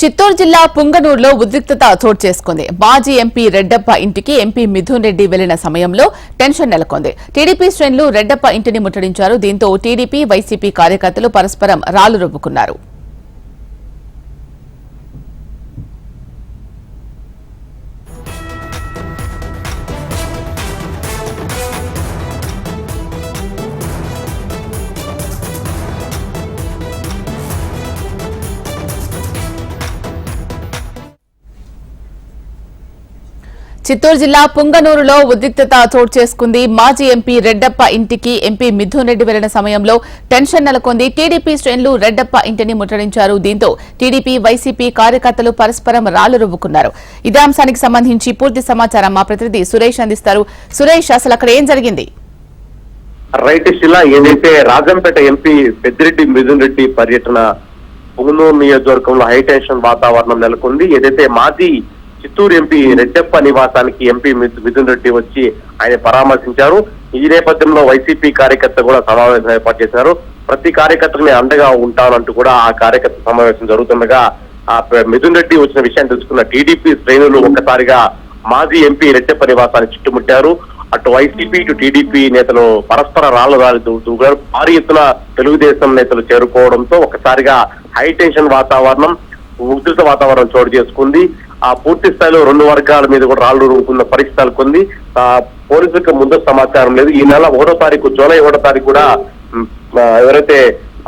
చిత్తూరు జిల్లా పుంగనూరులో ఉద్రిక్తత చోటు చేసుకుంది. మాజీ ఎంపీ రెడ్డప్ప ఇంటికి ఎంపీ మిథున్ రెడ్డి వెళ్ళిన సమయంలో టెన్షన్ నెలకొంది. టీడీపీ శ్రేణులు రెడ్డప్ప ఇంటిని ముట్టడించారు. దీంతో టీడీపీ వైసీపీ కార్యకర్తలు పరస్పరం రాళ్ళు రుబ్బుకున్నారు. చిత్తూరు జిల్లా పుంగనూరులో ఉద్రిక్తత చోటు చేసుకుంది. మాజీ ఎంపీ రెడ్డప్ప ఇంటికి ఎంపీ మిథున్ రెడ్డి వెళ్ళిన సమయంలో టెన్షన్ నెలకొంది. టీడీపీ శ్రేణులు రెడ్డప్ప ఇంటిని ముట్టడించారు. దీంతో టీడీపీ వైసీపీ కార్యకర్తలు పరస్పరం రాళ్ళు రువ్వుకున్నారు ఇదే అంశానికి సంబంధించి పూర్తి సమాచారం మా ప్రతినిధి సురేష్ అందిస్తారు. సురేష్ అసలు అక్కడ ఏం జరిగింది? రైట్ శిలా ఏదైతే రాజంపేట ఎంపీ పెద్దిరెడ్డి మిథున్ రెడ్డి పర్యటన పుంగనూరు నియోజకవర్గంలో హైటెన్షన్ వాతావరణం నెలకొంది. ఏదైతే మాజీ చిత్తూరు ఎంపీ రెడ్డప్ప నివాసానికి ఎంపీ మిథున్ రెడ్డి వచ్చి ఆయన పరామర్శించారు. ఈ నేపథ్యంలో వైసీపీ కార్యకర్త కూడా సమావేశం ఏర్పాటు చేశారు. ప్రతి కార్యకర్తని అండగా ఉంటానంటూ కూడా ఆ కార్యకర్త సమావేశం జరుగుతుండగా ఆ మిథున్ రెడ్డి వచ్చిన విషయాన్ని తెలుసుకున్న టీడీపీ శ్రేణులు ఒక్కసారిగా మాజీ ఎంపీ రెడ్డప్ప నివాసాన్ని చుట్టుముట్టారు. అటు వైసీపీ ఇటు టీడీపీ నేతలు పరస్పర రాళ్ళ రాలి దూకారు భారీ ఎత్తున తెలుగుదేశం నేతలు చేరుకోవడంతో ఒకసారిగా హైటెన్షన్ వాతావరణం ఉధృత వాతావరణం చోటు చేసుకుంది. ఆ పూర్తి స్థాయిలో రెండు వర్గాల మీద కూడా రాళ్ళు రూపుకున్న పరిస్థితులు కొంది ఆ పోలీసులకు ముందు సమాచారం లేదు. ఈ నెల ఒకటో తారీఖు జూలై ఒకటో తారీఖు కూడా ఎవరైతే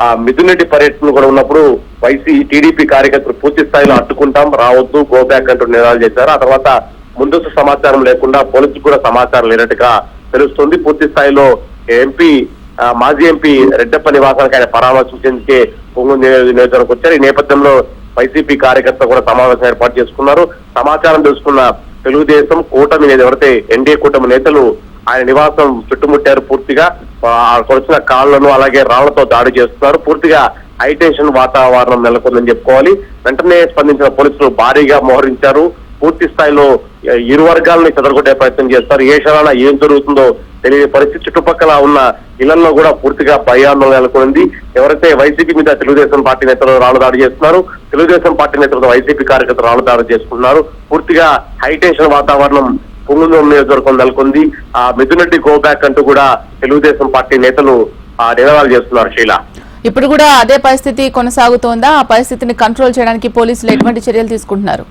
ఆ మిథున్ రెడ్డి కూడా ఉన్నప్పుడు వైసీ టీడీపీ కార్యకర్తలు పూర్తి స్థాయిలో అడ్డుకుంటాం రావద్దు గో బ్యాక్ అంటూ నినాదాలు చేశారు. ఆ తర్వాత ముందస్తు సమాచారం లేకుండా పోలీసుకు కూడా సమాచారం లేనట్టుగా తెలుస్తుంది. పూర్తి స్థాయిలో ఎంపీ మాజీ ఎంపీ రెడ్డప్ప నివాసానికి ఆయన పరామర్శించేందుకే పొంగు నియోజకవర్గం వచ్చారు. ఈ నేపథ్యంలో వైసీపీ కార్యకర్త కూడా సమావేశం ఏర్పాటు చేసుకున్నారు. సమాచారం తెలుసుకున్న తెలుగుదేశం కూటమి ఎవరైతే ఎన్డీఏ కూటమి నేతలు ఆయన నివాసం చుట్టుముట్టారు పూర్తిగా. ఆ, వచ్చిన కాళ్ళను అలాగే రాళ్ళతో దాడి చేస్తున్నారు. పూర్తిగా హైటెన్షన్ వాతావరణం నెలకొందని చెప్పుకోవాలి. వెంటనే స్పందించిన పోలీసులు భారీగా మోహరించారు. పూర్తి స్థాయిలో ఇరు వర్గాలని చెదరగొట్టే ప్రయత్నం చేస్తారు. ఏ క్షణాన ఏం జరుగుతుందో తెలియని పరిస్థితి చుట్టుపక్కల ఉన్న ఇళ్ళలో కూడా పూర్తిగా భయాందోళన నెలకొంది ఎవరైతే వైసీపీ మీద తెలుగుదేశం పార్టీ నేతలు రాళ్ళు దాడి చేస్తున్నారు తెలుగుదేశం పార్టీ నేతలతో వైసీపీ కార్యకర్తలు రాళ్ళు దాడి చేసుకుంటున్నారు. పూర్తిగా హైటెన్షన్ వాతావరణం పుంగునూరు నియోజకవర్గం నెలకొంది. ఆ మిథున్ గోబ్యాక్ గో బ్యాక్ అంటూ కూడా తెలుగుదేశం పార్టీ నేతలు ఆ నినాదాలు చేస్తున్నారు శీల. ఇప్పుడు కూడా అదే పరిస్థితి కొనసాగుతోందా? ఆ పరిస్థితిని కంట్రోల్ చేయడానికి పోలీసులు ఎటువంటి చర్యలు తీసుకుంటున్నారు?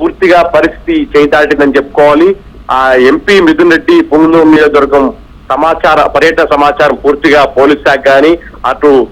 పూర్తిగా పరిస్థితి చేదాటిందని చెప్పుకోవాలి. ఆ ఎంపీ మిథున్ రెడ్డి పుంగనూరు నియోజకవర్గం సమాచార పర్యటన సమాచారం పూర్తిగా పోలీస్ శాఖ కానీ అటు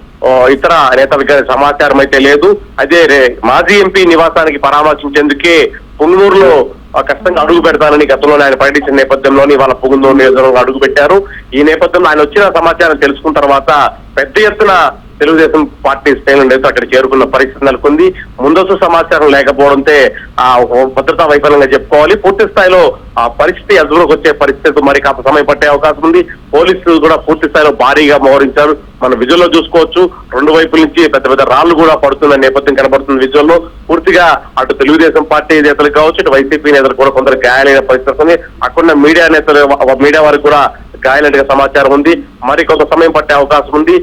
ఇతర నేతలకు గాని సమాచారం అయితే లేదు. అదే రే- మాజీ ఎంపీ నివాసానికి పరామర్శించేందుకే పుంగనూరులో ఖచ్చితంగా అడుగు పెడతానని గతంలో ఆయన పర్యటించిన నేపథ్యంలోని వాళ్ళ పుంగనూరు నియోజకవర్గంలో అడుగు పెట్టారు. ఈ నేపథ్యంలో ఆయన వచ్చిన సమాచారం తెలుసుకున్న తర్వాత పెద్ద ఎత్తున తెలుగుదేశం పార్టీ శ్రేణులు నేతలు అక్కడ చేరుకున్న పరిస్థితి నెలకొంది. ముందస్తు సమాచారం లేకపోవడంతో ఆ భద్రతా వైఫల్యంగా చెప్పుకోవాలి. పూర్తి స్థాయిలో ఆ పరిస్థితి అదుపులోకి వచ్చే పరిస్థితి మరి కాస్త సమయం పట్టే అవకాశం ఉంది. పోలీసులు కూడా పూర్తి స్థాయిలో భారీగా మోహరించారు. మన విజువల్లో చూసుకోవచ్చు. రెండు వైపుల నుంచి పెద్ద పెద్ద రాళ్ళు కూడా పడుతున్న నేపథ్యం కనబడుతుంది విజువల్లో. పూర్తిగా అటు తెలుగుదేశం పార్టీ నేతలు కావచ్చు ఇటు వైసీపీ నేతలు కూడా కొందరు గాయాలైన పరిస్థితి ఉంది అక్కడ మీడియా నేతలు మీడియా వారికి కూడా గాయాలైన సమాచారం ఉంది మరి కొంత సమయం పట్టే అవకాశం ఉంది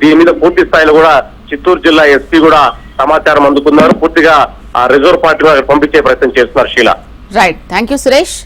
దీని మీద పూర్తి స్థాయిలో కూడా చిత్తూరు జిల్లా ఎస్పీ కూడా సమాచారం అందుకున్నారు పూర్తిగా ఆ రిజర్వ్ పార్టీ పంపించే ప్రయత్నం చేస్తున్నారు Sheela right thank you Suresh